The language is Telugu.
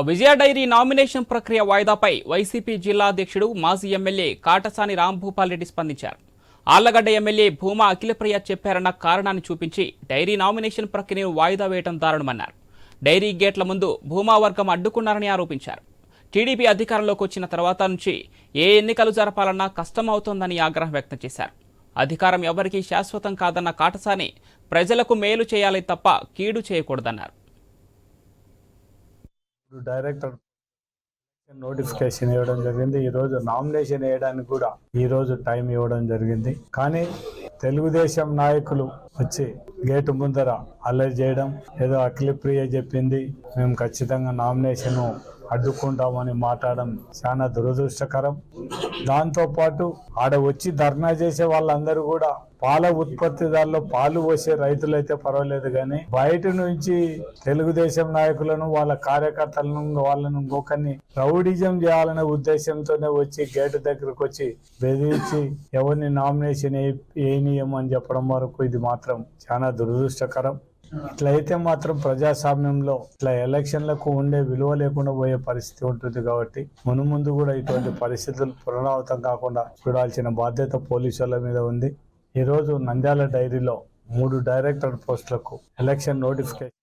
విజయ డైరీ నామినేషన్ ప్రక్రియ వాయిదాపై వైసీపీ జిల్లా అధ్యక్షుడు మాజీ ఎమ్మెల్యే కాటసాని రాంభూపాల్ రెడ్డి స్పందించారు. ఆళ్ళగడ్డ ఎమ్మెల్యే భూమా అఖిలప్రియ చెప్పారన్న కారణాన్ని చూపించి డైరీ నామినేషన్ ప్రక్రియను వాయిదా వేయడం దారుణమన్నారు. డైరీ గేట్ల ముందు భూమా వర్గం అడ్డుకున్నారని ఆరోపించారు. టీడీపీ అధికారంలోకి వచ్చిన తర్వాత నుంచి ఏ ఎన్నికలు జరపాలన్నా కష్టమవుతోందని ఆగ్రహం వ్యక్తం చేశారు. అధికారం ఎవరికీ శాశ్వతం కాదన్న కాటసాని ప్రజలకు మేలు చేయాలి తప్ప కీడు చేయకూడదన్నారు. ఇప్పుడు డైరెక్టర్ నోటిఫికేషన్ ఇవ్వడం జరిగింది. ఈ రోజు నామినేషన్ వేయడానికి కూడా ఈ రోజు టైం ఇవ్వడం జరిగింది. కానీ తెలుగుదేశం నాయకులు వచ్చి గేటు ముందర అల్లరి చేయడం ఏదో అఖిలప్రియ చెప్పింది. మేము ఖచ్చితంగా నామినేషన్ అడ్డుకుంటామని మాట్లాడడం చాలా దురదృష్టకరం. దాంతో పాటు ఆడ వచ్చి ధర్నా చేసే వాళ్ళందరూ కూడా పాల ఉత్పత్తిదారులు పాలు పోసే రైతులైతే పర్వాలేదు కానీ బయట నుంచి తెలుగుదేశం నాయకులను వాళ్ళ కార్యకర్తలను వాళ్ళను ఇంకొకరిని రౌడిజం చేయాలనే ఉద్దేశంతోనే వచ్చి గేటు దగ్గరకు వచ్చి బెదిరించి ఎవరిని నామినేషన్ వేయనీయమని చెప్పడం వరకు ఇది మాత్రం చాలా దురదృష్టకరం. ఇట్లయితే మాత్రం ప్రజాస్వామ్యంలో ఇట్లా ఎలక్షన్లకు ఉండే విలువ లేకుండా పోయే పరిస్థితి ఉంటుంది కాబట్టి మును ముందు కూడా ఇటువంటి పరిస్థితులు పునరావృతం కాకుండా చూడాల్సిన బాధ్యత పోలీసుల మీద ఉంది. ఈరోజు నంద్యాల డైరీలో మూడు డైరెక్టర్ పోస్టులకు ఎలక్షన్ నోటిఫికేషన్